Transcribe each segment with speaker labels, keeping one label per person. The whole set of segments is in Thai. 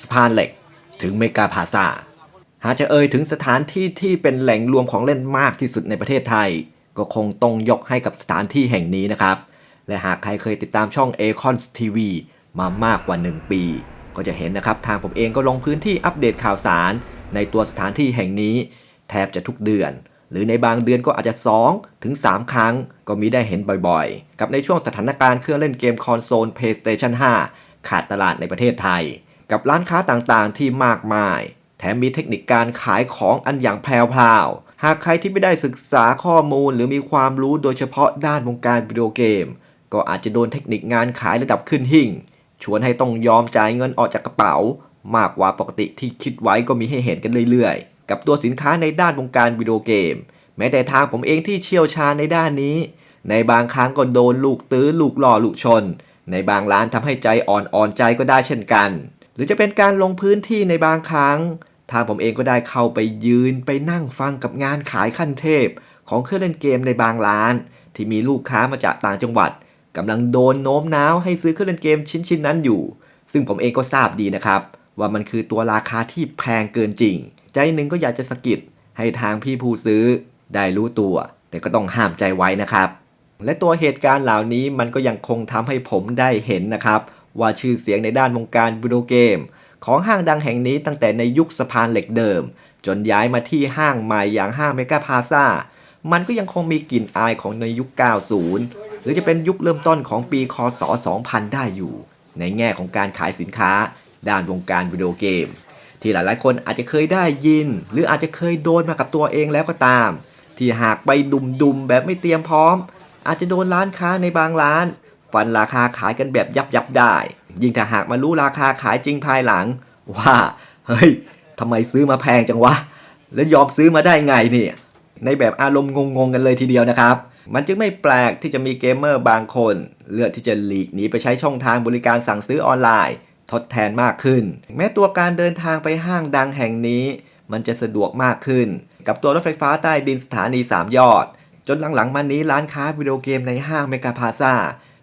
Speaker 1: สะพานเหล็ก ถึงเมกาพาซาหากจะเอ่ยถึงสถานที่ที่เป็นแหล่งรวมของเล่นมากที่สุดในประเทศไทย ก็คงต้องยกให้กับสถานที่แห่งนี้นะครับ และหากใครเคยติดตามช่อง a c o n TV มามากกว่า 1 ปี ก็จะเห็นนะครับทางผมเองก็ลงพื้นที่อัปเดตข่าวสาร ในตัวสถานที่แห่งนี้ แทบจะทุกเดือน หรือในบางเดือนก็อาจจะ 2 ถึง 3 ครั้ง ก็มีได้เห็นบ่อยๆ กับในช่วงสถานการณ์เครื่องเล่นเกมคอนโซล PlayStation 5 ขาดตลาดในประเทศไทย กับร้านค้าต่างๆ ที่มากมาย แถมมีเทคนิคการขายของอันอย่างแพรวๆหากใครที่ไม่ได้ศึกษาข้อมูลหรือมีความรู้โดยเฉพาะด้านวงการวิดีโอเกม ก็อาจจะโดนเทคนิคงานขายระดับขึ้นหิ่ง ชวนให้ต้องยอมจ่ายเงินออกจากกระเป๋า มากกว่าปกติที่คิดไว้ก็มีให้เห็นกันเรื่อยๆ กับตัวสินค้าในด้านวงการวิดีโอเกม แม้แต่ทางผมเองที่เชี่ยวชาญในด้านนี้ ในบางครั้งก็โดนลูกตื้อลูกหล่อลูกชน ในบางร้านทำให้ใจอ่อนอ่อนใจก็ได้เช่นกัน หรือจะเป็นการลงพื้นที่ในบางครั้ง ทางผมเองก็ได้เข้าไปยืนไปนั่งฟังกับงานขายขั้นเทพ ของเครื่องเล่นเกมในบางร้าน ที่มีลูกค้ามาจากต่างจังหวัดกำลังโดนโน้มน้าวให้ซื้อเครื่องเล่นเกมชิ้นๆนั้นอยู่ ซึ่งผมเองก็ทราบดีนะครับ ว่ามันคือตัวราคาที่แพงเกินจริง ใจหนึ่งก็อยากจะสะกิดให้ทางพี่ผู้ซื้อ ได้รู้ตัว แต่ก็ต้องห้ามใจไว้นะครับ และตัวเหตุการณ์เหล่านี้มันก็ยังคงทำให้ผมได้เห็นนะครับ ว่าชื่อเสียงในด้านวงการวิดีโอเกม ของห้างดังแห่งนี้ตั้งแต่ในยุคสะพานเหล็กเดิม จนย้ายมาที่ห้างใหม่อย่างห้างเมกาพาซามันก็ยังคงมีกลิ่นอายของในยุค 90 หรือจะเป็นยุคเริ่มต้นของปีคศ 2000 ได้อยู่ ในแง่ของการขายสินค้า ด้านวงการวิดีโอเกม ที่หลายๆ คนอาจจะเคยได้ยิน หรืออาจจะเคยโดนมากับตัวเองแล้วก็ตาม ที่หากไปดุมๆแบบไม่เตรียมพร้อม อาจจะโดนร้านค้าในบางร้าน ฟันราคาขายกันแบบยับยับได้ ยิ่งถ้าหากมารู้ราคาขายจริงภายหลัง ว่าเฮ้ยทำไมซื้อมาแพงจังวะ แล้วยอมซื้อมาได้ไงเนี่ยในแบบอารมณ์งงๆกันเลยทีเดียวนะครับ มันจึงไม่แปลกที่จะมีเกมเมอร์บางคน เลือกที่จะหลีกหนีไปใช้ช่องทางบริการสั่งซื้อออนไลน์ ทดแทนมากขึ้น แม้ตัวการเดินทางไปห้างดังแห่งนี้ มันจะสะดวกมากขึ้น กับตัวรถไฟฟ้าใต้ดินสถานี 3 ยอด จนหลังๆมานี้ร้านค้าวิดีโอเกมในห้างเมกาพาซา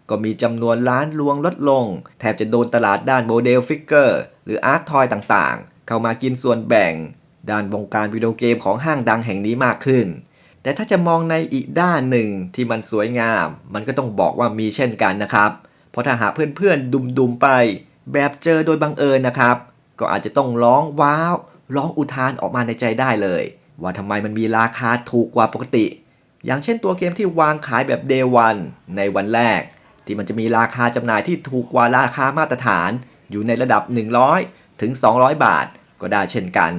Speaker 1: ก็มีจำนวนร้านลวงลดลง แทบจะโดนตลาดด้านโมเดลฟิกเกอร์ หรืออาร์ตทอยต่างๆ เข้ามากินส่วนแบ่ง ด้านวงการวิดีโอเกมของห้างดังแห่งนี้มากขึ้น แต่ถ้าจะมองในอีกด้านหนึ่งที่มันสวยงาม มันก็ต้องบอกว่ามีเช่นกันนะครับ เพราะถ้าหาเพื่อนๆดุมๆไป แบบเจอโดยบังเอิญนะครับ ก็อาจจะต้องร้องว้าวร้องอุทานออกมาในใจได้เลย ว่าทำไมมันมีราคาถูกกว่าปกติ อย่างเช่นตัวเกมที่วางขายแบบ Day 1ในวันแรก ที่มันจะมีราคาจำหน่ายที่ถูกกว่าราคามาตรฐาน อยู่ในระดับ 100 ถึง 200 บาท ก็ได้เช่นกัน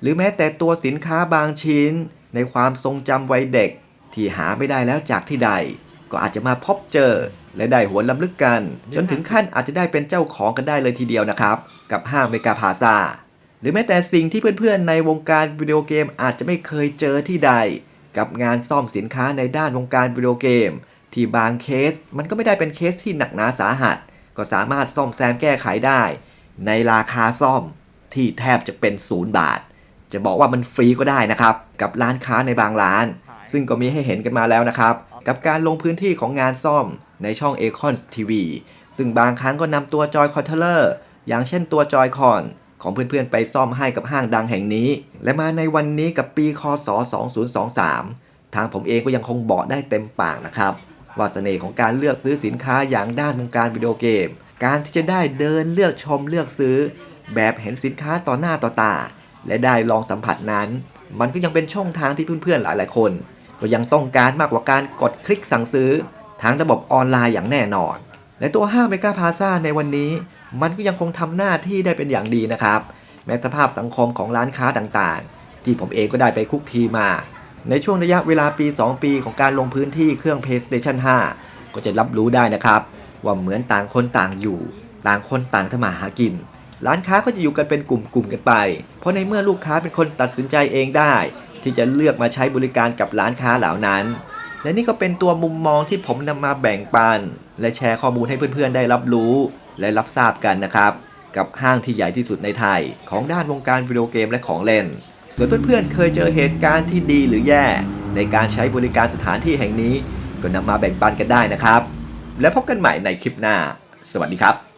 Speaker 1: หรือแม้แต่ตัวสินค้าบางชิ้น ในความทรงจำวัยเด็ก ที่หาไม่ได้แล้วจากที่ใด ก็อาจจะมาพบเจอ และได้หวนลำลึกกัน จนถึงขั้นอาจจะได้เป็นเจ้าของกันได้เลยทีเดียวนะครับ กับห้างเมกาพาซาหรือแม้แต่สิ่งที่เพื่อนๆ ในวงการวิดีโอเกมอาจจะไม่เคยเจอที่ใด กับงานซ่อมสินค้าในด้านวงการวิดีโอเกม ที่บางเคสมันก็ไม่ได้เป็นเคสที่หนักหนาสาหัส ก็สามารถซ่อมแซมแก้ไขได้ ในราคาซ่อมที่แทบจะเป็นศูนย์บาท จะบอกว่ามันฟรีก็ได้นะครับ กับร้านค้าในบางร้าน ซึ่งก็มีให้เห็นกันมาแล้วนะครับ กับการลงพื้นที่ของงานซ่อมในช่อง a c o n TV ซึ่งบางครั้งก็นำตัวจอยคอนเทเลอร์อย่างเช่นตัวจอยคอนของเพื่อนๆไปซ่อมให้กับห้างดังแห่งนี้ และมาในวันนี้กับปีคศ 2023 ทางผมเองก็ยังคงบอกได้เต็มปากนะครับ ว่าเสน่ห์ของการเลือกซื้อสินค้าอย่างด้านวงการวิดีโอเกม การที่จะได้เดินเลือกชมเลือกซื้อ แบบเห็นสินค้าต่อหน้าต่อตา และได้ลองสัมผัสนั้น มันก็ยังเป็นช่องทางที่เพื่อนๆหลายๆคน ก็ยังต้องการมากกว่าการกดคลิกสั่งซื้อ ทางระบบออนไลน์อย่างแน่นอน และตัวห้างเมกาพาซาในวันนี้ มันก็ยังคงทำหน้าที่ได้เป็นอย่างดีนะครับแม้สภาพสังคมของร้านค้าต่างๆ ที่ผมเองก็ได้ไปคุกคีมา ในช่วงระยะเวลาปี 2 ปีของการลงพื้นที่เครื่อง PlayStation 5 ก็จะรับรู้ได้นะครับ ว่าเหมือนต่างคนต่างอยู่ ต่างคนต่างทำมาหากิน ร้านค้าก็จะอยู่กันเป็นกลุ่มๆกันไป เพราะในเมื่อลูกค้าเป็นคนตัดสินใจเองได้ ที่จะเลือกมาใช้บริการกับร้านค้าเหล่านั้น และนี่ก็เป็นตัวมุมมองที่ผมนำมาแบ่งปัน และแชร์ข้อมูลให้เพื่อนๆได้รับรู้ และรับทราบกันนะครับ กับห้างที่ใหญ่ที่สุดในไทย ของด้านวงการวิดีโอเกมและของเล่น ส่วนเพื่อนๆเคยเจอเหตุการณ์ที่ดีหรือแย่ ในการใช้บริการสถานที่แห่งนี้ ก็นำมาแบ่งปันกันได้นะครับ และพบกันใหม่ในคลิปหน้า สวัสดีครับ